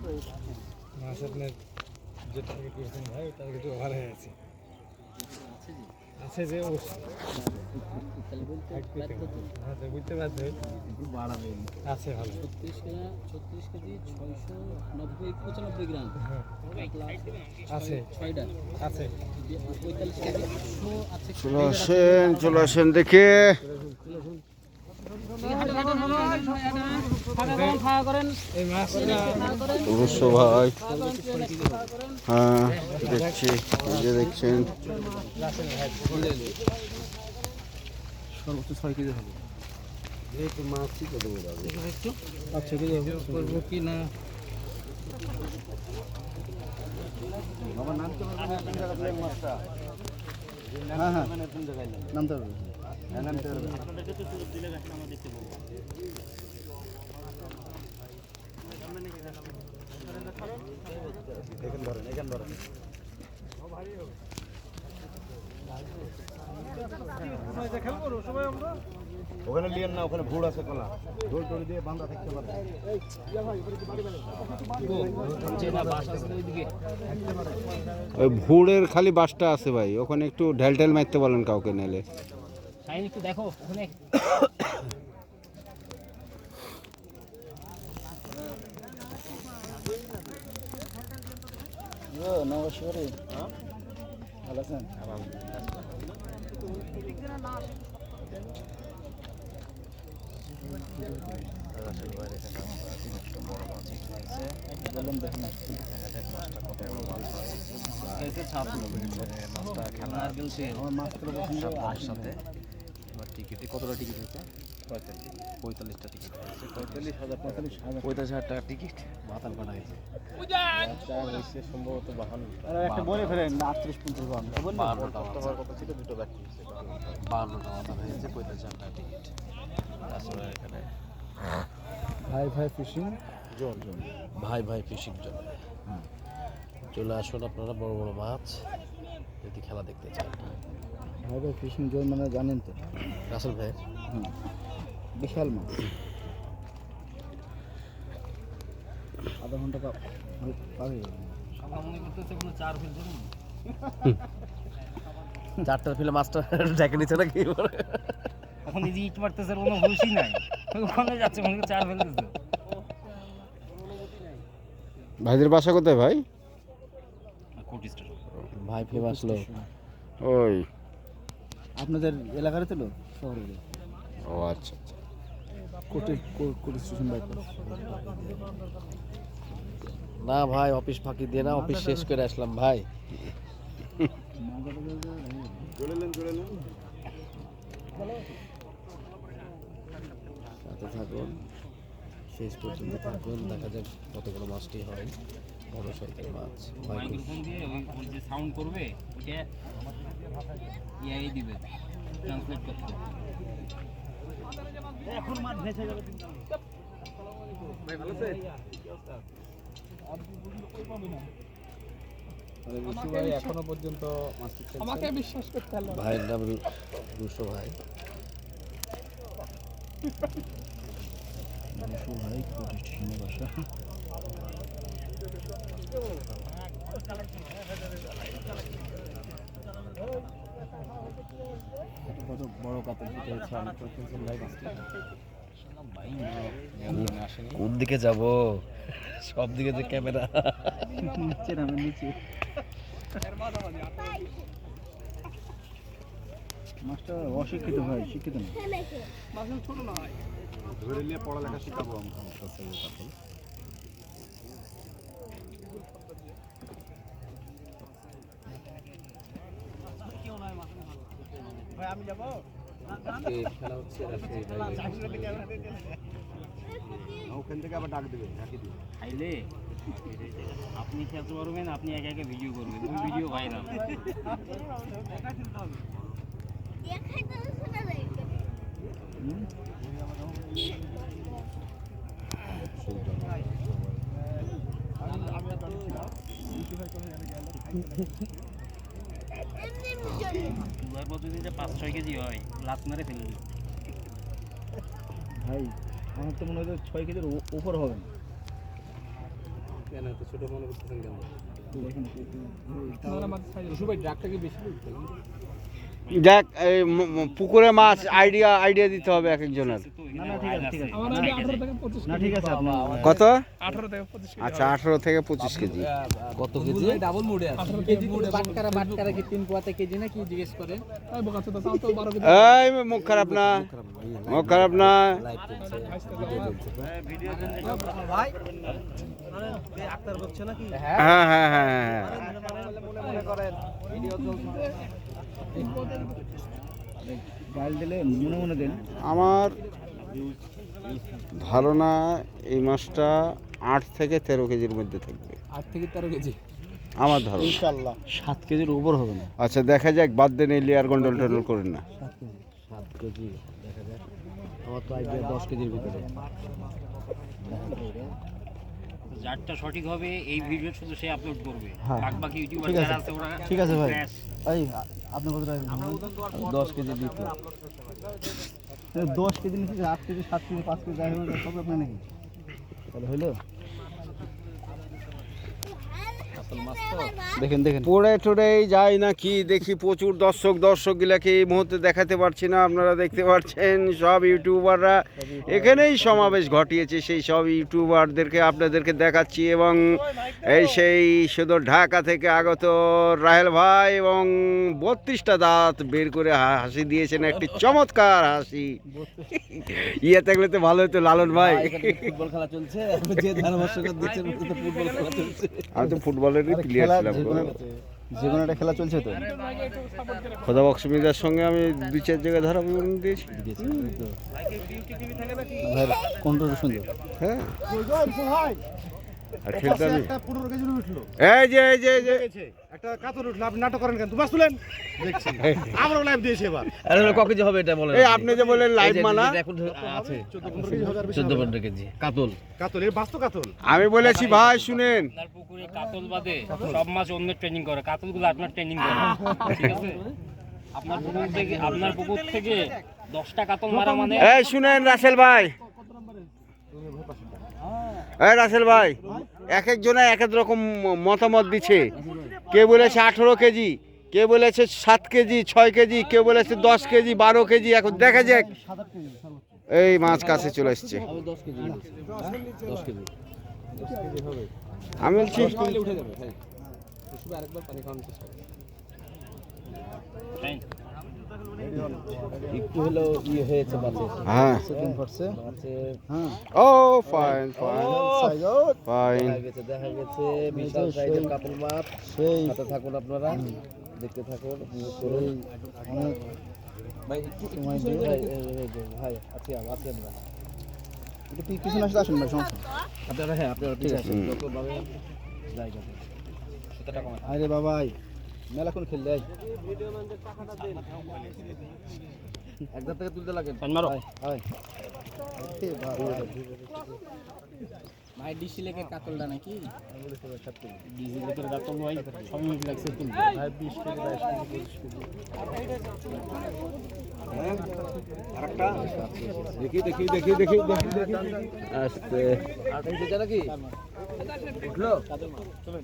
মাছ আপনার যে টার্গেট করেছেন ভাই ওই টার্গেট ওভার হয়ে আছে আছে যে হ্যাঁ তো। বুঝতে পারছি। আছে ভালো। ছত্রিশ কেজি ছত্রিশ কেজি ছয়শো নব্বই পঁচানব্বই গ্রাম। হ্যাঁ। ছয়টা আছে। চলে আসেন চলে আসেন দেখে খাওয়া করেন এই মাছটা খাওয়া করেন অবশ্য ভাই হ্যাঁ দেখছি যে দেখছেন। সর্বোচ্চ ছয় কেজি হবে। যেহেতু মাছ ঠিক আছে একটু। আচ্ছা কেজি করব কি না? হ্যাঁ হ্যাঁ। নামতে পারবে হ্যাঁ নামতে পারবে এখান ধরেন এখান ধরেন। ওখানে লিয়েন না, ওখানে ভুড় আছে কলা। ঢোল টোল দিয়ে বান্ধা থাকতে পারবে ওই ভুড়ের খালি বাসটা আছে ভাই, ওখানে একটু ঢেল ঢেল মারতে বলেন কাউকে নেলে দেখো, ওখানে। নমস্কার ভালো আছেন মাছগুলো পছন্দ সাথে টিকিটে কতটা টিকিট হয়েছে পঁয়তাল্লিশটা টিকিট পঁয়তাল্লিশ হাজার পঁয়তাল্লিশ পঁয়তাল্লিশ হাজার টাকা টিকিট কাটা হয়েছে হয়েছে। সম্ভবত বাহান্ন একটা বলে ফেলেন আটত্রিশ পঞ্চাশ বাহান্নটা মাতাল কথা ছিল দুটো বাকি বাহান্নটা মাতাল হয়েছে পঁয়তাল্লিশ হাজার টাকা টিকিট তাছাড়া এখানে ভাই ভাই ফিশিং জোন জোন। ভাই ভাই ফিশিং জোন চলে আসুন আপনারা বড় বড় মাছ। যদি খেলা দেখতে চান। ভাই ভাই ফিশিং জোন মানে জানেন তো। রাসেল ভাই? বিশাল মাছ। আধা ঘণ্টা পার হয়ে যাবে চারটার ফিলে মাছটা ডেকে নিচ্ছে নাকি এখন এই যে ইট মারতেছে কোনো হুশই নাই। ওখানে যাচ্ছে মনে চার ফেলতেছে ভাইদের বাসা কোথায় ভাই? ভাই ফেমাস লোক ওই। আপনাদের এলাকার তো লোক শহরে ও আচ্ছা আচ্ছা। কোটি কোটি স্টেশন বাইপাস না ভাই অফিস ফাঁকি দিয়ে না অফিস শেষ করে আসলাম ভাই। সাথে থাকুন শেষ পর্যন্ত থাকুন দেখা যাক কত বড় মাছটি হয় বড় সাইজের মাছ মাইক্রোফোন দিয়ে ওই ওই যে সাউন্ড করবে ওটা ইয়াই দিবে ট্রান্সলেট করতে এখন মাছ ভেসে যাবে এখনও পর্যন্ত আমাকে বিশ্বাস করতে হবে ভাইয়ের নাম রুশো ভাই। ভাই কোটি স্টেশনে বাসা। কত বড় কাপড় দিতে হচ্ছে কোন দিকে যাব? সব দিকে যে ক্যামেরা। নিচে নামে নিচে। মাছটা অশিক্ষিত ভাই শিক্ষিত না? ধরে নিয়ে পড়ালেখা শিখাবো আমরা। খেলা হচ্ছে রাজশাহী ভাই ওখান থেকে আবার ডাক দেবে ডাকি দিবে খাইলে আপনি খেলতে পারবেন আপনি একা একা ভিডিও করবেন ওই ভিডিও ভাইরাল প্রতিদিন পাঁচ ছয় কেজি হয় লাত মেরে ফেলে ভাই আমার তো মনে হয় ছয় কেজির ও- উপর হবে না। কেন এত ছোট মনে করতেছেন কেন? দেখ এই পুকুরে মাছ আইডিয়া আইডিয়া দিতে হবে এক একজনের। না ঠিক আছে আপনি কত? আচ্ছা আঠারো থেকে পঁচিশ কেজি। কত কেজি? ডাবল মুডে আছে। বাটকারা বাটকারা কি তিন পোয়াতে কেজি না কি জিজ্ঞেস করেন এই মুখ খারাপ না। মুখ খারাপ না। হ্যাঁ হ্যাঁ হ্যাঁ হ্যাঁ মনে মনে দেন আমার ধারণা এই মাছটা আট থেকে তেরো কেজির মধ্যে থাকবে। আট থেকে তেরো কেজি? আমার ধারণা। ইনশাআল্লাহ। সাত কেজির উপর হবে না? আচ্ছা দেখা যাক বাদ দেন এই লেয়ার গন্ডল টন্ডল করেন না। সাত কেজি দেখা যায় আমার তো আইডিয়া দশ কেজির ভিতরে। যারটা সঠিক হবে এই ভিডিও শুধু সে আপলোড করবে। হ্যাঁ। বাকি বাকি ইউটিউবার ঠিক আছে। যারা আছে ওরা ঠিক আছে ভাই। এই আপনি কত টাকা দশ কেজি দিতে দশ কেজি নিচ্ছি আট কেজি সাত কেজি পাঁচ কেজি যাই হোক সব আপনার নাকি। তাহলে হইল? দেখেন দেখেন। পড়ে টড়েই যায় নাকি দেখি প্রচুর দর্শক দর্শকগুলাকে এই মুহূর্তে দেখাতে পারছি না। আপনারা দেখতে পাচ্ছেন সব ইউটিউবাররা। এখানেই সমাবেশ ঘটিয়েছে সেই সব ইউটিউবারদেরকে আপনাদেরকে দেখাচ্ছি এবং এই সেই শুধু ঢাকা থেকে আগত রাহেল ভাই এবং বত্রিশটা দাঁত বের করে হা- হাসি দিয়েছেন একটি চমৎকার হাসি। ইয়ে থাকলে তো ভালো হতো লালন ভাই। ফুটবল খেলা চলছে? ওটা তো ফুটবল ফুটবলেরই প্লেয়ার ছিলাম যে কোনো একটা খেলা চলছে তো। খোদা বক্সমিদার সঙ্গে আমি দুই চার জায়গায় ধরা বিবরণ দিয়েছি। কোনটা সুন্দর? হ্যাঁ। আর খেলতে আমি উঠল। এই যে এই যে এই যে। একটা কাতর উঠল আপনি নাটক করেন কেন? দুবাস তুলেন? দেখছি। আমরাও লাইভ দিয়েছি এবার। আরে কেজি হবে এটা বলেন এই আপনি? যে বললেন লাইভ মানা এখন আছে। চোদ্দ পনেরো কেজি কাতল। কাতল এর বাস্তব কাতল। আমি বলেছি ভাই শুনেন। আপনার পুকুরে কাতল বাদে সব মাছ অন্য ট্রেনিং করে। কাতলগুলো আপনার ট্রেনিং করে। ঠিক আছে? আপনার পুকুর থেকে আপনার পুকুর থেকে দশটা কাতল মারা মানে এই শুনেন রাসেল ভাই। রাসেল ভাই, এক একজনে এক এক রকম মতামত দিচ্ছে। কে বলেছে আঠেরো কেজি, কে বলেছে সাত কেজি, ছয় কেজি কেউ বলেছে দশ কেজি, বারো কেজি, এখন দেখা যাক। এই মাছ কাছে চলে এসছে। আমি বলছি আরেকবার পানি চেষ্টা। একটু হলেও ইয়ে হয়েছে হ্যাঁ হ্যাঁ ও ফাইন ফাইন সাইজ ফাইন দেখা গেছে দেখা গেছে বিশাল সাইজের মাছ সেই সাথে থাকুন আপনারা দেখতে থাকুন করুন অনেক ভাই আছি আছি আমরা একটু আসলে আসুন সমস্যা আপনারা হ্যাঁ আপনারা ঠিক আছে আরে বাবাই মেলাক্ষণ খেললে আই। একদম থেকে তুলতে লাগে। মারো। ভাই ডিসি লেকের কাতলটা নাকি? ডিসি লেকের কাতল ভাই সব লাগছে তুলবে ভাই বিশ কেজি বাইশ কেজি কেজি। দেখি দেখি দেখি দেখি দেখি দেখি। আস্তে। যেটা নাকি? উঠল? হ্যাঁ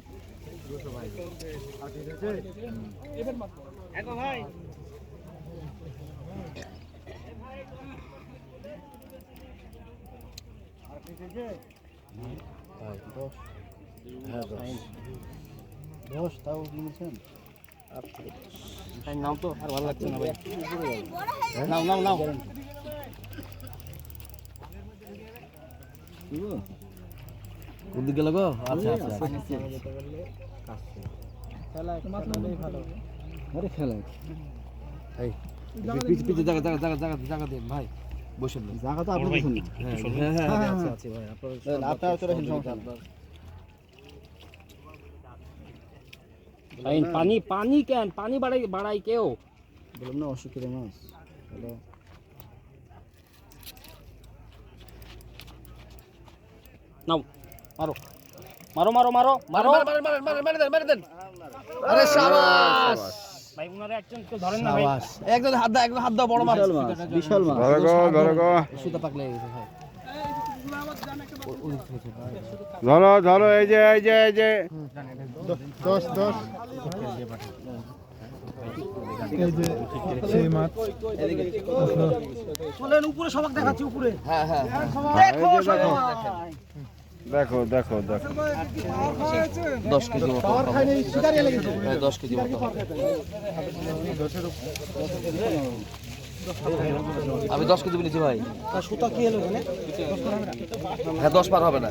দশ দশ তাও ভাই নাও তো আর ভালো লাগছে না ভাই নাও। নাও নাও লাগো আচ্ছা আচ্ছা আরে খেলা এই পিছে পিছে জায়গা জায়গা জায়গা জায়গা জায়গা দেন ভাই। বসে নেন জায়গা তো হ্যাঁ হ্যাঁ হ্যাঁ ভাই আপনার সমস্যা নেই। পানি পানি কেন? পানি বাড়াই বাড়াই কেউ? বললাম না অসুখের মাছ হ্যালো। নাও। মারো। মারো মারো মারো মারো। মারেন মারেন মারেন মারেন দেন মারেন দেন। আরে শাবাশ ভাই উনারে একজন কেউ ধরেন না ভাই। শাবাশ একদম হাত দাও একদম হাত দাও বড় মাছ। বিশাল মাছ। বিশাল ধরো গো ধরো গো। সুতা পাকলে গেছে ভাই। ধরো ধরো এই যে এই যে এই যে। দশ দশ। এই যে সেই মাছ। হ্যাঁ হ্যাঁ। এই যে দেখো দেখো দেখো। দশ কেজি মতো হবে। প্রায় দশ কেজি মতো হবে। আমি দশ কেজি বলেছি ভাই। হ্যাঁ দশ পার হবে না।